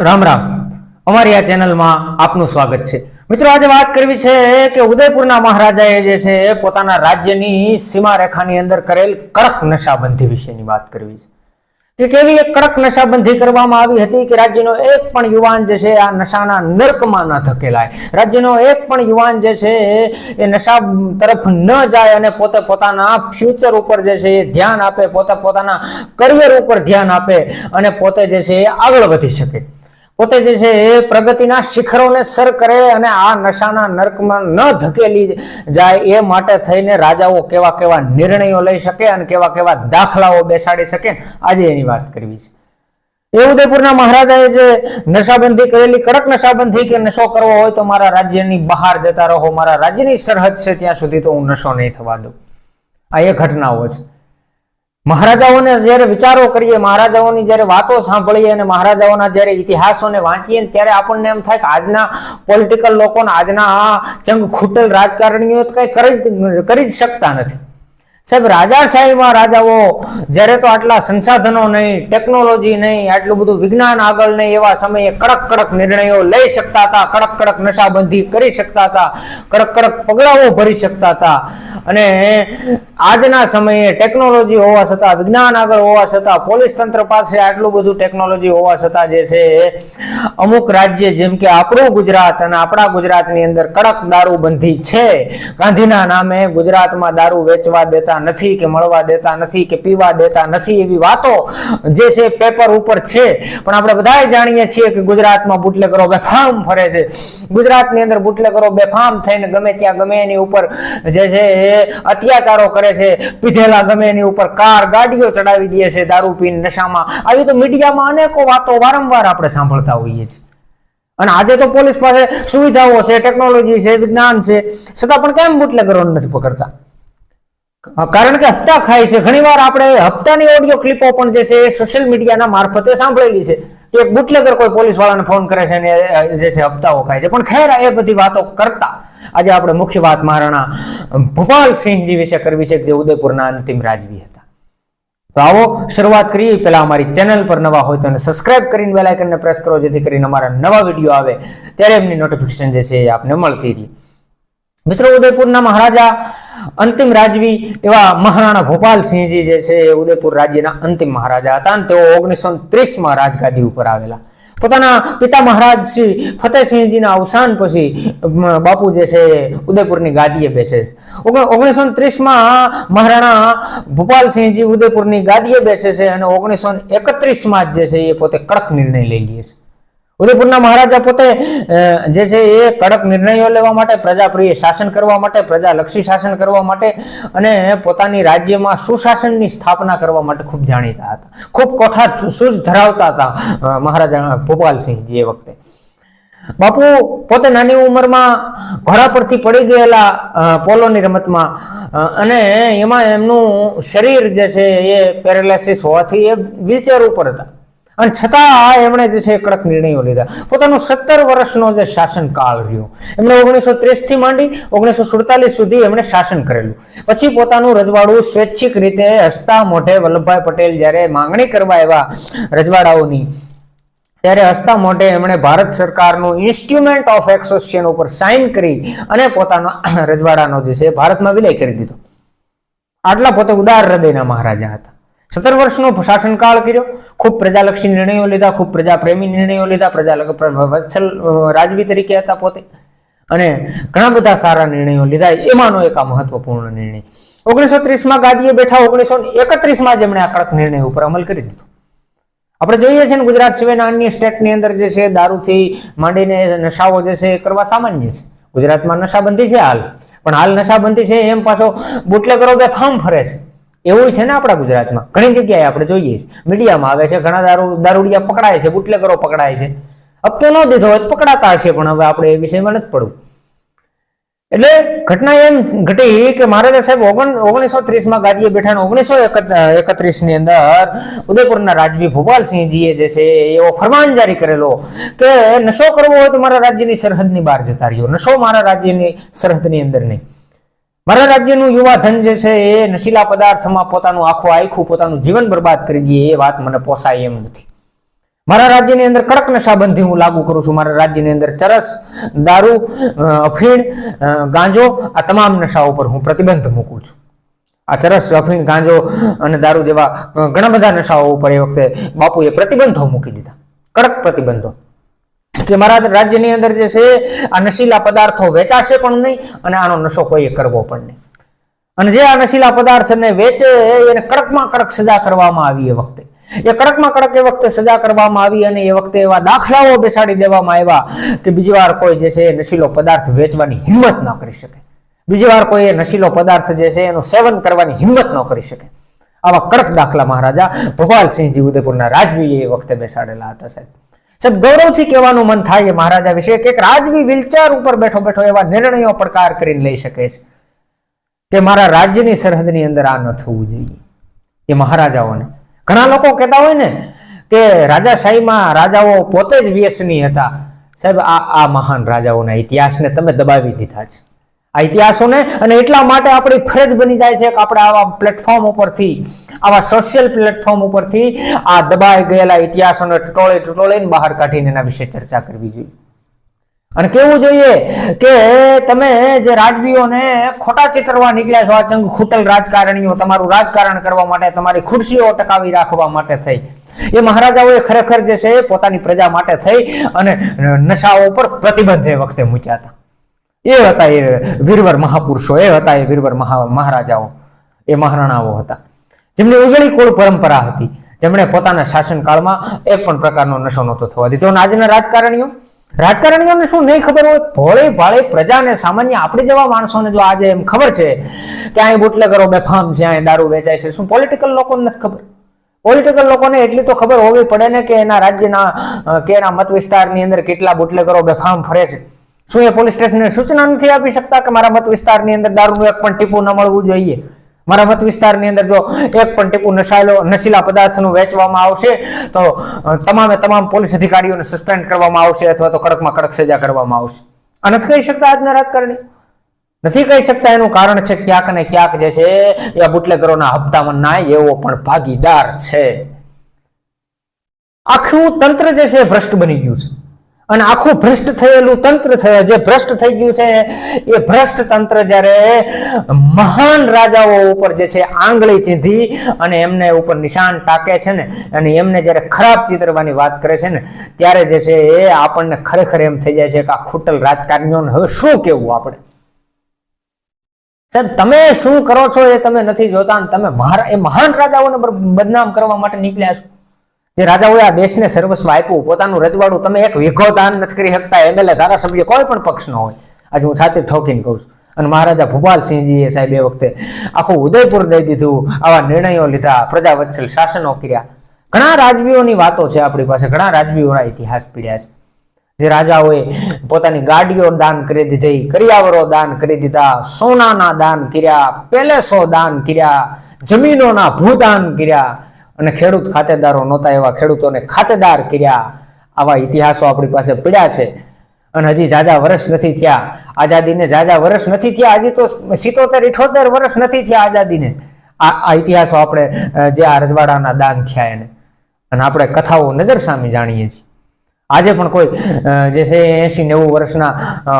રામ રામ. અમારી આ ચેનલમાં આપનું સ્વાગત છે. મિત્રો, આજે વાત કરવી છે કે ઉદયપુરના મહારાજાએ જે છે પોતાના રાજ્યની સીમા રેખાની અંદર કરેલ કડક નશાબંધી વિશેની વાત કરવી છે. કે કેવી એક કડક નશાબંધી કરવામાં આવી હતી કે રાજ્યનો એક પણ યુવાન જે છે આ નશાના નર્કમાં ન ધકેલાય. રાજ્યનો એક પણ યુવાન જે છે એ નશા તરફ ન જાય અને પોતે પોતાના ફ્યુચર ઉપર જે છે એ ધ્યાન આપે, પોતે પોતાના કરિયર ઉપર ધ્યાન આપે અને પોતે જે છે એ આગળ વધી શકે. પોતે જે છે એ પ્રગતિના શિખરોને સર કરે અને આ નશાના નર્કમાં ન ધકેલી જાય એ માટે થઈને રાજાઓ કેવા કેવા નિર્ણયો લઈ શકે અને કેવા કેવા દાખલાઓ બેસાડી શકે. આજે એની વાત કરવી છે. એ ઉદયપુરના મહારાજાએ જે નશાબંધી કરેલી, કડક નશાબંધી કે નશો કરવો હોય તો મારા રાજ્યની બહાર જતા રહો, મારા રાજ્યની સરહદ છે ત્યાં સુધી તો હું નશો નહીં થવા દઉં. આ એ ઘટનાઓ છે. મહારાજાઓને જ્યારે વિચારો કરીએ, મહારાજાઓની જ્યારે વાતો સાંભળીએ અને મહારાજાઓના જ્યારે ઇતિહાસોને વાંચીએ ત્યારે આપણને એમ થાય કે આજના પોલિટિકલ લોકોને આજના આ ચંગ ખૂટેલ રાજકારણીઓ કંઈ કરી જ શકતા નથી. સાહેબ રાજાશાહીમાં રાજાઓ, જ્યારે તો આટલા સંસાધનો નહીં ટેકનોલોજી નહીં, આટલું બધું વિજ્ઞાન આગળ નહીં, એવા સમયે કડક કડક નિર્ણયો લઈ શકતા હતા, કડક કડક નશાબંધી કરી શકતા હતા, કડક કડક પગલાઓ ભરી શકતા હતા. અને આજના સમયે ટેકનોલોજી હોવા છતાં, વિજ્ઞાન આગળ હોવા છતાં, પોલીસ તંત્ર પાસે આટલું બધું ટેકનોલોજી હોવા છતાં જે છે, અમુક રાજ્ય જેમ કે આપણું ગુજરાત અને આપણા ગુજરાતની અંદર કડક દારૂબંધી છે. ગાંધીના નામે ગુજરાતમાં દારૂ વેચવા દેતા નથી કે મળવા દેતા નથી કે પીવા દેતા નથી એવી વાતો જે છે પેપર ઉપર છે. પણ આપણે બધા જાણીએ છીએ કે ગુજરાતમાં બુટલેગરો બેફામ ફરે છે. ગુજરાતની અંદર બુટલેગરો બેફામ થઈને ગમે ત્યાં ગમે એની ઉપર જે છે એ અત્યાચારો કરે છે. પીધેલા ગમે એની ઉપર કાર ગાડીઓ ચડાવી દે છે દારૂ પીને નશામાં. આવી તો મીડિયામાં અનેકો વાતો વારંવાર આપણે સાંભળતા હોઈએ છીએ. અને આજે તો પોલીસ પાસે સુવિધાઓ છે, ટેકનોલોજી છે, વિજ્ઞાન છે. છતાં પણ કેમ બુટલેગરોને નથી પકડતા? કારણ કે હપ્તા ખાય છે. ઘણીવાર આપણે હપ્તાની ઓડિયો ક્લિપો પણ જે છે એ સોશિયલ મીડિયાના મારફતે સાંભળેલી છે. કે એક બુટલેગર કોઈ પોલીસ વાળાને ફોન કરે છે અને જે છે હપ્તાઓ ખાય છે. પણ ખેર એ બધી વાતો કરતા. આજે આપણે મુખ્ય વાત મહારાણા ભોપાલસિંહજી વિશે કરવી છે, જે ઉદયપુરના અંતિમ રાજવી હતા. તો આવો શરૂઆત કરીએ. પહેલા અમારી ચેનલ પર નવા હોય તો સબસ્ક્રાઇબ કરીને બેલ આઇકનને પ્રેસ કરો, જેથી કરીને અમારા નવા વીડિયો આવે. ત્યારે એમની નોટિફિકેશન જે છે એ આપને મળતી રહી. મિત્રો, ઉદયપુરના મહારાજા અંતિમ રાજવી એવા મહારાણા ભોપાલસિંહજી જે છે, એ ઉદયપુર રાજ્યના અંતિમ મહારાજા હતા અને તેઓ ઓગણીસો ત્રીસમાં રાજગાદી ઉપર આવેલા. પોતાના પિતા મહારાજ શ્રી ફતેહસિંહજીના અવસાન પછી બાપુ જે છે ઉદયપુરની ગાદીએ બેસે છે. ઓગણીસો ત્રીસમાં મહારાણા ભોપાલસિંહજી ઉદયપુરની ગાદીએ બેસે છે અને ઓગણીસો એકત્રીસમાં જ જે છે, એ પોતે કડક નિર્ણય લઈ લે છે. ઉદયપુરના મહારાજા પોતે જે છે એ કડક નિર્ણયો લેવા માટે, પ્રજાપ્રિય શાસન કરવા માટે, પ્રજાલક્ષી શાસન કરવા માટે અને પોતાની રાજ્યમાં સુશાસનની સ્થાપના કરવા માટે ખૂબ જાણીતા હતા. ખૂબ કોઠા સૂઝ ધરાવતા હતા મહારાજા ભોપાલસિંહજી એ વખતે. બાપુ પોતે નાની ઉંમરમાં ઘોડા પરથી પડી ગયેલા પોલોની રમતમાં અને એમાં એમનું શરીર જે છે એ પેરેલાઇસિસ હોવાથી એ વ્હીલચેર ઉપર હતા. અને છતાં એમણે જે છે કડક નિર્ણયો લીધા. પોતાનો સત્તર વર્ષનો જે શાસનકાળ રહ્યો, એમણે ઓગણીસો થી માંડી ઓગણીસો સુડતાલીસ સુધી એમણે શાસન કરેલું. પછી પોતાનું રજવાડું સ્વૈચ્છિક રીતે હસતા મોઢે વલ્લભભાઈ પટેલ જ્યારે માંગણી કરવા એવા રજવાડાઓની, ત્યારે હસતા મોઢે એમણે ભારત સરકારનું ઇન્સ્ટ્રુમેન્ટ ઓફ એક્સોસિએશન ઉપર સાઇન કરી અને પોતાનો રજવાડાનો જે છે ભારતમાં વિલય કરી દીધો. આટલા પોતે ઉદાર હૃદયના મહારાજા હતા. સત્તર વર્ષનો શાસનકાળ કર્યો. ખૂબ પ્રજાલક્ષી નિર્ણયો લીધા, ખૂબ પ્રજાપ્રેમી નિર્ણયો લીધા. પ્રજા વત્સલ રાજવી તરીકે હતા પોતે. અને ઘણા બધા સારા નિર્ણયો લીધા. એમાંનો એક આ મહત્વપૂર્ણ નિર્ણય. ઓગણીસો ત્રીસમાં ગાદીએ બેઠા ઓગણીસો એકત્રીસમાં જેમણે આ કડક નિર્ણય ઉપર અમલ કરી દીધો. આપણે જોઈએ છીએ ગુજરાત સિવાયના અન્ય સ્ટેટની અંદર જે છે, દારૂથી માંડીને નશાઓ જે છે એ કરવા સામાન્ય છે. ગુજરાતમાં નશાબંધી છે હાલ. પણ હાલ નશાબંધી છે એમ પાછો બુટલેગરો બે ફાર્મ ફરે છે. એવું છે ને આપણા ગુજરાતમાં? ઘણી જગ્યાએ આપણે જોઈએ છીએ મીડિયામાં આવે છે, ઘણા દારૂ, દારૂડિયા પકડાય છે બુટલેકરો પકડાય છે. હપ્તો ન દીધો હોય પકડાતા હશે, પણ હવે આપણે એ વિષયમાં નથી પડવું. એટલે ઘટના એમ ઘટી કે મહારાજા સાહેબ ઓગણ ઓગણીસો ત્રીસમાં ગાદીએ બેઠા ઓગણીસો એકત્રીસની અંદર ઉદયપુરના રાજવી ભોપાલસિંહજીએ જે છે, એવો ફરમાન જારી કરેલો કે નશો કરવો હોય તો મારા રાજ્યની સરહદની બહાર જતા રહ્યો. નશો મારા રાજ્યની સરહદની અંદર નહીં. મારા રાજ્યનું યુવા ધન જે છે એ નશીલા પદાર્થમાં પોતાનું આખું આખું પોતાનું જીવન બરબાદ કરી દે એ વાત મને પોસાય એમ નથી. મારા રાજ્યની અંદર કડક નશાબંધી હું લાગુ કરું છું. મારા રાજ્યની અંદર ચરસ, દારૂ અફીણ ગાંજો આ તમામ નશાઓ પર હું પ્રતિબંધ મૂકું છું. આ ચરસ, અફીણ, ગાંજો અને દારૂ જેવા ઘણા બધા નશાઓ ઉપર એ વખતે બાપુએ પ્રતિબંધો મૂકી દીધા. કડક પ્રતિબંધો. કે મારા રાજ્યની અંદર જે છે, આ નશીલા પદાર્થો વેચાશે પણ નહીં અને આનો નશો કોઈએ કરવો પણ નહીં. અને જે આ નશીલા પદાર્થને વેચે, એને કડકમાં કડક સજા કરવામાં આવી એ વખતે. એ કડકમાં કડક એ વખતે સજા કરવામાં આવી અને એ વખતે એવા દાખલાઓ બેસાડી દેવામાં આવ્યા કે બીજી વાર કોઈ જે છે, નશીલો પદાર્થ વેચવાની હિંમત ન કરી શકે. બીજી વાર કોઈ એ નશીલો પદાર્થ જે છે, એનું સેવન કરવાની હિંમત ન કરી શકે. આવા કડક દાખલા મહારાજા ભોપાલસિંહજી ઉદયપુરના રાજવીએ એ વખતે બેસાડેલા હતા સાહેબ. સાહેબ, ગૌરવથી કહેવાનું મન થાય મહારાજા વિશે એક રાજવી વિલચાર ઉપર બેઠો બેઠો એવા નિર્ણયો પડકાર કરીને લઈ શકે છે. કે મારા રાજ્યની સરહદની અંદર આ ન થવું જોઈએ. એ મહારાજાઓને. ઘણા લોકો કહેતા હોય ને કે રાજાશાહીમાં રાજાઓ પોતે જ વ્યસની હતા. સાહેબ, આ આ મહાન રાજાઓના ઇતિહાસને તમે દબાવી દીધા છે. આ ઇતિહાસોને અને એટલા માટે આપણી ફરજ બની જાય છે કે આપણે આવા પ્લેટફોર્મ ઉપરથી, આવા સોશિયલ પ્લેટફોર્મ ઉપરથી આ દબાઈ ગયેલા ઇતિહાસોને ટટોળે ટટોળીને બહાર કાઢીને એના વિશે ચર્ચા કરવી જોઈએ. અને કેવું જોઈએ કે તમે જે રાજવીઓને ખોટા ચિતરવા નીકળ્યા છો, આ ચંગ ખૂટલ રાજકારણીઓ, તમારું રાજકારણ કરવા માટે, તમારી ખુરશીઓ ટકાવી રાખવા માટે થઈ. એ મહારાજાઓએ ખરેખર જે છે પોતાની પ્રજા માટે થઈ અને નશાઓ ઉપર પ્રતિબંધ એ વખતે મૂક્યા હતા. એ હતા એ વીરવર મહાપુરુષો, એ હતા એ વીરવર મહા, મહારાજાઓ, એ મહારાણાઓ હતા. જેમની ઉજળી કુળ પરંપરા હતી. જેમણે પોતાના શાસનકાળમાં એક પણ પ્રકારનો નશો નહોતો થવા દીધો. અને આજના રાજકારણીઓ, રાજકારણીઓને શું નહીં ખબર હોય? ભોળે ભાળે પ્રજાને સામાન્ય આપણી જેવા માણસોને જો આજે એમ ખબર છે કે અહીં બુટલેગરો બેફામ છે અહીં દારૂ વેચાય છે, શું પોલિટિકલ લોકોને નથી ખબર? પોલિટિકલ લોકોને એટલી તો ખબર હોવી પડે ને કે એના રાજ્યના કે એના મત વિસ્તારની અંદર કેટલા બુટલેગરો બેફામ ફરે છે. શું એ પોલીસ સ્ટેશનને સૂચના નથી આપી શકતા કે મારા મત વિસ્તારની અંદર દારૂનું એક પણ ટીપું ન મળવું જોઈએ? મારા મત વિસ્તારની અંદર જો એક પણ ટીપું નશાયેલો, નશીલા પદાર્થનું વેચવામાં આવશે, તો તમામે તમામ પોલીસ અધિકારીઓને સસ્પેન્ડ કરવામાં આવશે અથવા તો કડકમાં કડક સજા કરવામાં આવશે. આ નથી કહી શકતા આજના રાજકારણી? નથી કહી શકતા એનું કારણ છે ક્યાંક ને ક્યાંક જે છે એ બુટલેગરોના હપ્તામાં ના એવો પણ ભાગીદાર છે. આખું તંત્ર જે છે ભ્રષ્ટ બની ગયું છે. અને આખું ભ્રષ્ટ થયેલું તંત્ર થયું જે ભ્રષ્ટ થઈ ગયું છે, એ ભ્રષ્ટ તંત્ર જ્યારે મહાન રાજાઓ ઉપર જે છે આંગળી ચીંધી અને એમને ઉપર નિશાન ટાકે છે ને, અને એમને જ્યારે ખરાબ ચિતરવાની વાત કરે છે ને, ત્યારે જે છે એ આપણને ખરેખર એમ થઈ જાય છે કે આ ખૂટલ રાજકારણીઓને હવે શું કેવું આપણે? સાહેબ, તમે શું કરો છો એ તમે નથી જોતા તમે એ મહાન રાજાઓને બદનામ કરવા માટે નીકળ્યા છો. જે રાજાઓએ આ દેશને સર્વસ્વ આપ્યું, પોતાનું રજવાડું તમે એક વિઘો દાન નથી કરી શકતા એમએલએ ધારાસભ્ય કોઈ પણ પક્ષનો હોય. આજે હું છાતી ઠોકીને કહું છું. અને મહારાજા ભૂપાલસિંહજીએ સાહેબ એ વખતે આખું ઉદયપુર દઈ દીધું, આવા નિર્ણયો લીધા પ્રજા વત્સલ શાસનો કર્યા. ઘણા રાજવીઓની વાતો છે આપણી પાસે, ઘણા રાજવીઓના ઇતિહાસ પીડ્યા છે. જે રાજાઓએ પોતાની ગાડીઓ દાન કરી દીધી, કરિયાવરો દાન કરી દીધા, સોનાના દાન કર્યા, પેલેસો દાન કર્યા, જમીનોના ભૂદાન કર્યા અને ખેડૂત ખાતેદારો નહોતા એવા. ખેડૂતોને ખાતેદાર કર્યા. આવા ઇતિહાસો આપણી પાસે પીડા છે. અને હજી જાજા વર્ષ નથી થયા. આઝાદીને જાજા વર્ષ નથી થયા. હજી તો સિત્તોતેર, ઇઠોતેર વર્ષ નથી થયા આઝાદીને. આ ઇતિહાસો આપણે જે આ રજવાડાના દાન થયા એને. અને આપણે કથાઓ નજર સામે જાણીએ છીએ. આજે પણ કોઈ જે છે એસી નેવું વર્ષના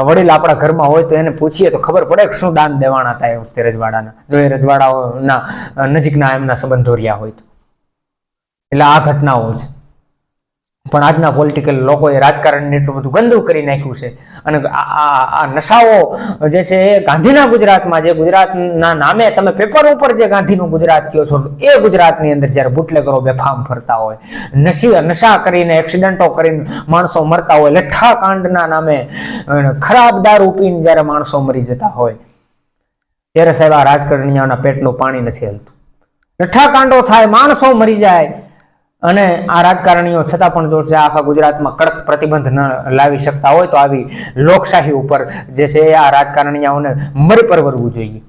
વડીલ આપણા ઘરમાં હોય તો એને પૂછીએ તો ખબર પડે કે શું દાન દેવાના હતા એ વખતે રજવાડાના. જો એ રજવાડાઓના નજીકના એમના સંબંધો રહ્યા હોય તો. એટલે આ ઘટનાઓ છે. પણ આજના પોલિટિકલ લોકોએ રાજકારણને એટલું બધું ગંદુ કરી નાખ્યું છે. અને આ, આ- નશાઓ જે છે એ ગાંધીના ગુજરાતમાં જે ગુજરાતના નામે તમે પેપર ઉપર જે ગાંધીનું ગુજરાત કહો છો એ ગુજરાતની અંદર જ્યારે બુટલેગરો બેફામ ફરતા હોય, નશી, નશા કરીને એક્સિડન્ટો કરીને માણસો મરતા હોય લઠ્ઠા કાંડના નામે ખરાબ દારૂ પીને જ્યારે માણસો મરી જતા હોય, ત્યારે સાહેબ આ રાજકારણીઓના પેટનું પાણી નથી હલતું. લઠ્ઠાકાંડો થાય, માણસો મરી જાય અને આ રાજકારણીઓ છતાં પણ જો આખા ગુજરાતમાં કડક પ્રતિબંધ ન લાવી શકતા હોય તો આવી લોકશાહી ઉપર જે છે આ રાજકારણીઓને મરી પરવરવું જોઈએ.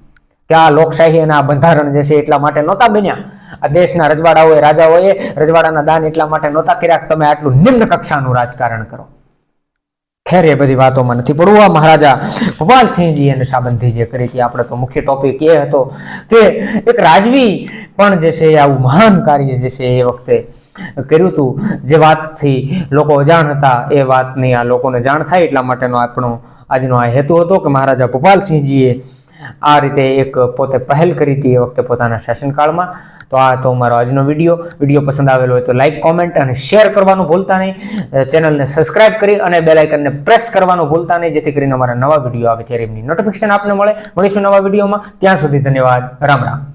કે આ લોકશાહી અને આ બંધારણ જે છે એટલા માટે નહોતા બન્યા. આ દેશના રજવાડાઓએ, રાજાઓએ રજવાડાના દાન એટલા માટે નહોતા કર્યા તમે આટલું નિમ્ન કક્ષાનું રાજકારણ કરો. ખેર એ બધી વાતોમાં નથી પડવું. આ મહારાજા ભોપાલસિંહજી અને સાબંધી જે કરી હતી. આપણે તો મુખ્ય ટોપિક એ હતો કે એક રાજવી પણ જે છે આવું મહાન કાર્ય જે છે એ વખતે કર્યું હતું. જે વાતથી લોકો અજાણ હતા, એ વાતની આ લોકોને જાણ થાય એટલા માટેનો આપણો આજનો આ હેતુ હતો કે મહારાજા ભોપાલસિંહજીએ આ રીતે એક પોતે પહેલ કરી હતી એ વખતે પોતાના શાસનકાળમાં. તો આ તો મારો આજનો વીડિયો. વીડિયો પસંદ આવેલો હોય તો લાઇક કોમેન્ટ અને શેર કરવાનું ભૂલતા નહીં. ચેનલને સબસ્ક્રાઇબ કરી અને બેલ આઇકનને પ્રેસ કરવાનું ભૂલતા નહીં, જેથી કરીને અમારા નવા વીડિયો આવે ત્યારે એમની નોટિફિકેશન આપને મળે. મળીશું નવા વિડીયોમાં. ત્યાં સુધી ધન્યવાદ. રામ રામ.